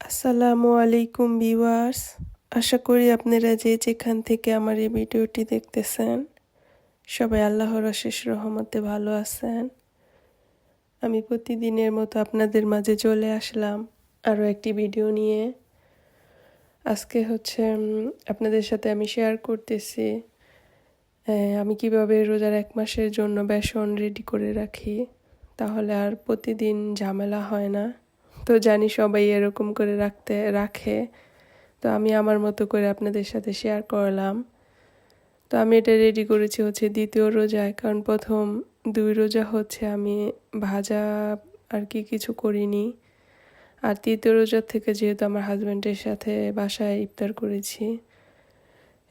আসসালামু আলাইকুম ভিউয়ার্স। আশা করি আপনারা যে যেখান থেকে আমার এই ভিডিওটি দেখতেছেন, সবাই আল্লাহর অশেষ রহমতে ভালো আছেন। আমি প্রতিদিনের মতো আপনাদের মাঝে চলে আসলাম আরও একটি ভিডিও নিয়ে। আজকে হচ্ছে আপনাদের সাথে আমি শেয়ার করতেছি আমি কীভাবে রোজার এক মাসের জন্য বেসন রেডি করে রাখি, তাহলে আর প্রতিদিন ঝামেলা হয় না। তো জানি সবাই এরকম করে রাখতে, রাখে। তো আমি আমার মতো করে আপনাদের সাথে শেয়ার করলাম। তো আমি এটা রেডি করেছি হচ্ছে দ্বিতীয় রোজায়, কারণ প্রথম দুই রোজা হচ্ছে আমি ভাজা আর কি কিছু করিনি। আর তৃতীয় রোজার থেকে যেহেতু আমার হাজব্যান্ডের সাথে বাসায় ইফতার করেছি।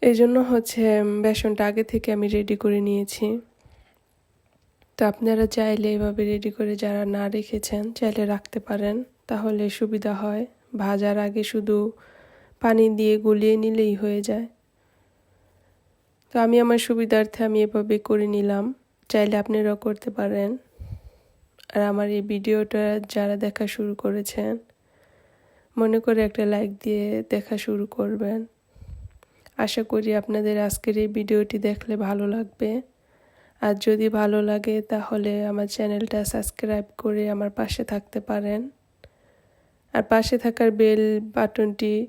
এই জন্য হচ্ছে বেসনটা আগে থেকে আমি রেডি করে নিয়েছি। তো আপনারা চাইলে এভাবে রেডি করে যারা না রেখেছেন, চাইলে রাখতে পারেন। তাহলে সুবিধা হয়। ভাজার আগে শুধু পানি দিয়ে গুলিয়ে নিলেই হয়ে যায়। তো আমি আমার সুবিধার্থে আমি এভাবে করে নিলাম। চাইলে আপনারাও করতে পারেন। আর আমার এই ভিডিওটা যারা দেখা শুরু করেছেন, মনে করে একটা লাইক দিয়ে দেখা শুরু করবেন। আশা করি আপনাদের আজকের এই ভিডিওটি দেখলে ভালো লাগবে। আর যদি ভালো লাগে তাহলে আমার চ্যানেলটা সাবস্ক্রাইব করে আমার পাশে থাকতে পারেন। আর পাশে থাকার বেল বাটনটি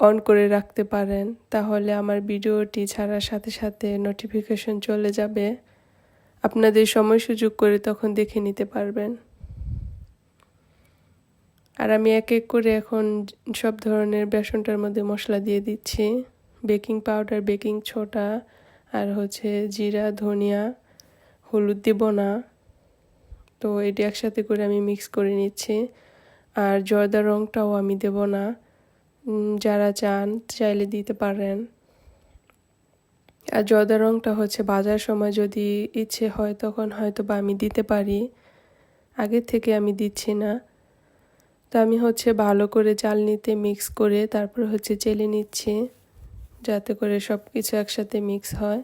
অন করে রাখতে পারেন, তাহলে আমার ভিডিওটি ছাড়ার সাথে সাথে নোটিফিকেশন চলে যাবে। আপনাদের সময় সুযোগ করে তখন দেখে নিতে পারবেন। আর আমি এক এক করে এখন সব ধরনের বেসনটার মধ্যে মশলা দিয়ে দিচ্ছি। বেকিং পাউডার, বেকিং ছোটা আর হচ্ছে জিরা, ধনিয়া, হলুদ দিব না। তো এটি একসাথে করে আমি মিক্স করে নিচ্ছি। আর জর্দা রঙটাও আমি দেব না। যারা চান চাইলে দিতে পারেন। আর জর্দা রঙটা হচ্ছে বাজার সময় যদি ইচ্ছে হয় তখন হয়তো বা আমি দিতে পারি। আগে থেকে আমি দিচ্ছি না। তো আমি হচ্ছে ভালো করে চালনিতে মিক্স করে তারপর হচ্ছে চেলে নিচ্ছি, যাতে করে সব কিছু একসাথে মিক্স হয়।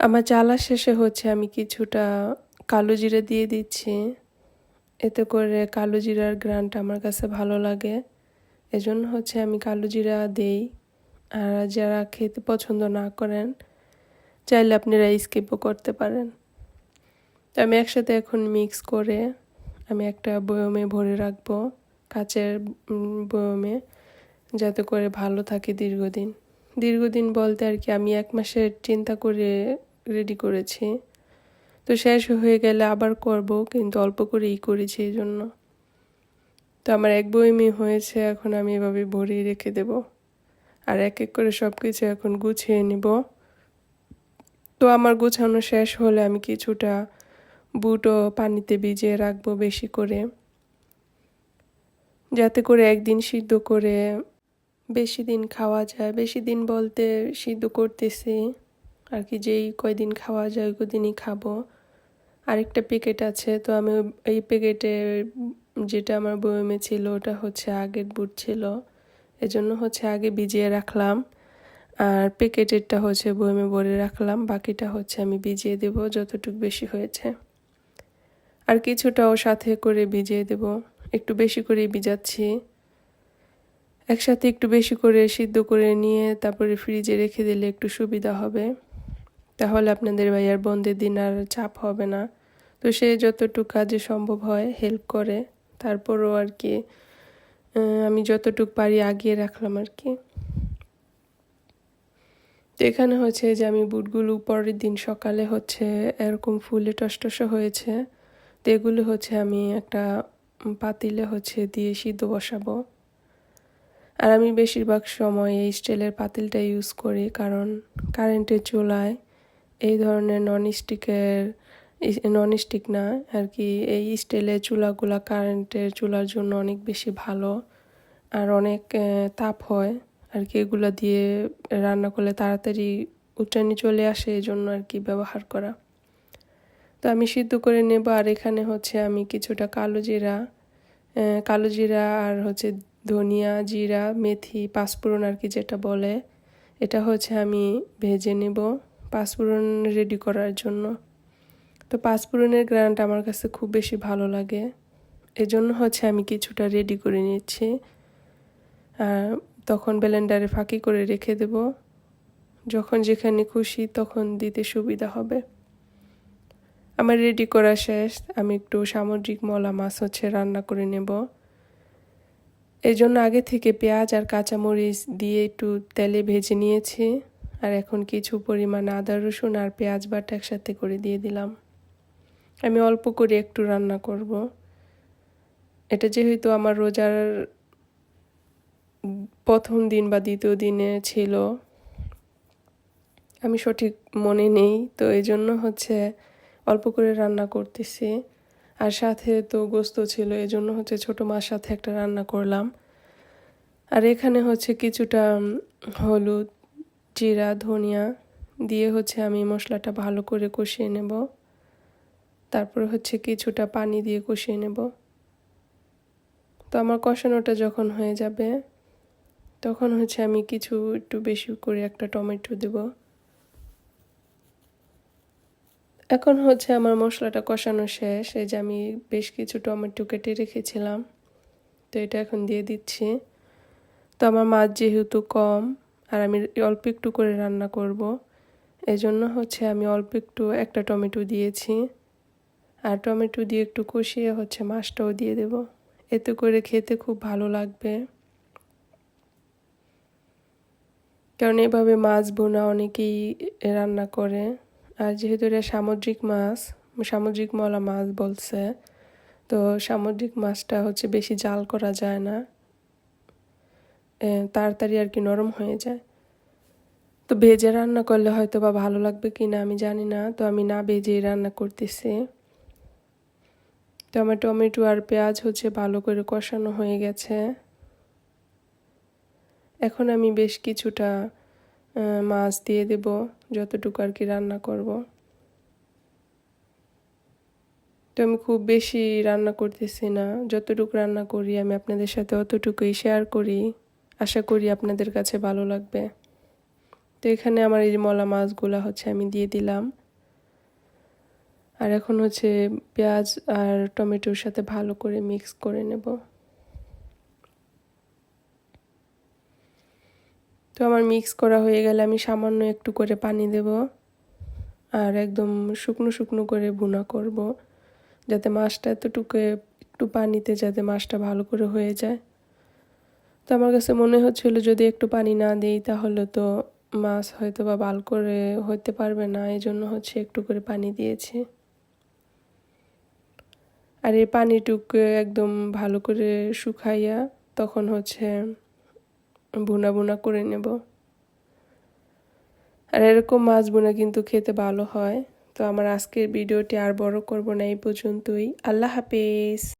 আমার চালার শেষে হচ্ছে আমি কিছুটা কালো জিরা দিয়ে দিচ্ছি। এতে করে কালো জিরার গ্রানটা আমার কাছে ভালো লাগে। এজন্য হচ্ছে আমি কালো জিরা দেই। আর যারা খেতে পছন্দ না করেন, চাইলে আপনারা স্কিপও করতে পারেন। তো আমি একসাথে এখন মিক্স করে আমি একটা বয়মে ভরে রাখব, কাচের বয়মে, যাতে করে ভালো থাকে দীর্ঘদিন। দীর্ঘদিন বলতে আর কি আমি এক মাসের চিন্তা করে রেডি করেছি। তো শেষ হয়ে গেলে আবার করব, কিন্তু অল্প করেই করেছি এই জন্য। তো আমার এক বইমি হয়েছে, এখন আমি এভাবে ভরিয়ে রেখে দেব। আর এক এক করে সব কিছু এখন গুছিয়ে নিব। তো আমার গোছানো শেষ হলে আমি কিছুটা বুটও পানিতে ভিজিয়ে রাখব বেশি করে। যাতে করে একদিন সিদ্ধ করে বেশি দিন খাওয়া যায়। বেশি দিন বলতে সিদ্ধ করতেছি। আর কি যেই কয়দিন খাওয়া যায় ওই কদিনই খাব। আরেকটা প্যাকেট আছে, তো আমি এই প্যাকেটে যেটা আমার বয়মে ছিল, ওটা হচ্ছে আগের বুট ছিল। এজন্য হচ্ছে আগে ভিজিয়ে রাখলাম। আর প্যাকেটেরটা হচ্ছে বয়মে ভরে রাখলাম, বাকিটা হচ্ছে আমি ভিজিয়ে দেব যতটুকু বেশি হয়েছে। আর কিছুটাও সাথে করে ভিজিয়ে দেব। একটু বেশি করে ভিজাচ্ছি। একসাথে একটু বেশি করে সিদ্ধ করে নিয়ে তারপরে ফ্রিজে রেখে দিলে একটু সুবিধা হবে। তাহলে আপনাদের ভাইয়ার বন্ধের দিন আর চাপ হবে না। তো সে যতটুকু কাজে সম্ভব হয় হেল্প করে। তারপরও আর কি আমি যতটুকু পারি আগিয়ে রাখলাম আর কি। তো এখানে হচ্ছে যে আমি বুটগুলো পরের দিন সকালে হচ্ছে এরকম ফুলে টসটস হয়েছে। তো এগুলো হচ্ছে আমি একটা পাতিলে হচ্ছে দিয়ে সিদ্ধ বসাবো। আর আমি বেশিরভাগ সময় এই স্টিলের পাতিলটা ইউজ করি, কারণ কারেন্টের চুলায় এই ধরনের নন স্টিকের নন স্টিক না, আর কি এই স্টিলের চুলাগুলা কারেন্টের চুলার জন্য অনেক বেশি ভালো। আর অনেক তাপ হয়, আর কি এগুলো দিয়ে রান্না করলে তাড়াতাড়ি উচ্চানি চলে আসে এই জন্য আর কি ব্যবহার করা। তো আমি সিদ্ধ করে নেব, আর এখানে হচ্ছে আমি কিছুটা কালো জিরা কালো জিরা আর হচ্ছে ধনিয়া জিরা, মেথি, পাঁচফোড়ন আর কি যেটা বলে। এটা হচ্ছে আমি ভেজে নেব, পাঁচফোড়ন রেডি করার জন্য। তো পাঁচফোড়নের গ্রানটা আমার কাছে খুব বেশি ভালো লাগে। এজন্য হচ্ছে আমি কিছুটা রেডি করে নিচ্ছি। আর তখন ব্লেন্ডারে ফাঁকি করে রেখে দেব। যখন যেখানে খুশি তখন দিতে সুবিধা হবে। আমার রেডি করা শেষ। আমি একটু সামুদ্রিক মলা মাছ হচ্ছে রান্না করে নেব। এই জন্য আগে থেকে পেঁয়াজ আর কাঁচামরিচ দিয়ে একটু তেলে ভেজে নিয়েছি। আর এখন কিছু পরিমাণ আদা রসুন আর পেঁয়াজ বাটা একসাথে করে দিয়ে দিলাম। আমি অল্প করে একটু রান্না করব। এটা যেহেতু আমার রোজার প্রথম দিন বা দ্বিতীয় দিনে ছিল, আমি সঠিক মনে নেই, তো এই জন্য হচ্ছে অল্প করে রান্না করতেছি। আর সাথে তো গোস্ত ছিল, এই জন্য হচ্ছে ছোটো মার সাথে একটা রান্না করলাম। আর এখানে হচ্ছে কিছুটা হলুদ, জিরা, ধনিয়া দিয়ে হচ্ছে আমি মশলাটা ভালো করে কষিয়ে নেব। তারপর হচ্ছে কিছুটা পানি দিয়ে কষিয়ে নেব। তো আমার কষানোটা যখন হয়ে যাবে, তখন হচ্ছে আমি কিছু একটু বেশি করে একটা টমেটো দেব। এখন হচ্ছে আমার মশলাটা কষানো শেষ, এই যে আমি বেশ কিছু টমেটো কেটে রেখেছিলাম, তো এটা এখন দিয়ে দিচ্ছি। তো আমার মাছ যেহেতু কম, আর আমি অল্প একটু করে রান্না করব, এজন্য হচ্ছে আমি অল্প একটু একটা টমেটো দিয়েছি। আর টমেটো দিয়ে একটু কষিয়ে হচ্ছে মাছটাও দিয়ে দেব। এতে করে খেতে খুব ভালো লাগবে। কারণ এভাবে মাছ বোনা অনেকেই রান্না করে। আর যেহেতু এটা সামুদ্রিক মাছ, সামুদ্রিক মলা মাছ বলছে, তো সামুদ্রিক মাছটা হচ্ছে বেশি জাল করা যায় না। তাড়াতাড়ি আর কি নরম হয়ে যায়। তো ভেজে রান্না করলে হয়তো বা ভালো লাগবে কি না আমি জানি না, তো আমি না ভেজেই রান্না করতেছি। তো আমার টমেটো আর পেঁয়াজ হচ্ছে ভালো করে কষানো হয়ে গেছে। এখন আমি বেশ কিছুটা মাছ দিয়ে দেব, যতটুকু আর কি রান্না করব। তো আমি খুব বেশি রান্না করতেছি না, যতটুকু রান্না করি আমি আপনাদের সাথে অতটুকুই শেয়ার করি। আশা করি আপনাদের কাছে ভালো লাগবে। তো এখানে আমার এই মলা মাছগুলা হচ্ছে আমি দিয়ে দিলাম। আর এখন হচ্ছে পেঁয়াজ আর টমেটোর সাথে ভালো করে মিক্স করে নেব। তো আমার মিক্স করা হয়ে গেলে আমি সামান্য একটু করে পানি দেব আর একদম শুকনো শুকনো করে বুনা করব যাতে মাছটা এতটুকু একটু পানিতে যাতে মাছটা ভালো করে হয়ে যায়। তো আমার কাছে মনে হচ্ছিল যদি একটু পানি না দিই তাহলে তো মাছ হয়তো বা বাল করে হতে পারবে না এই জন্য হচ্ছে একটু করে পানি দিয়েছি। আর এই পানিটুকু একদম ভালো করে শুকাইয়া তখন হচ্ছে বুনা বুনা করে নেব। আর এরকম মাছ বোনা কিন্তু খেতে ভালো হয়। তো আমার আজকের ভিডিওটি আর বড় করব না, এই পর্যন্তই। আল্লাহ হাফেজ।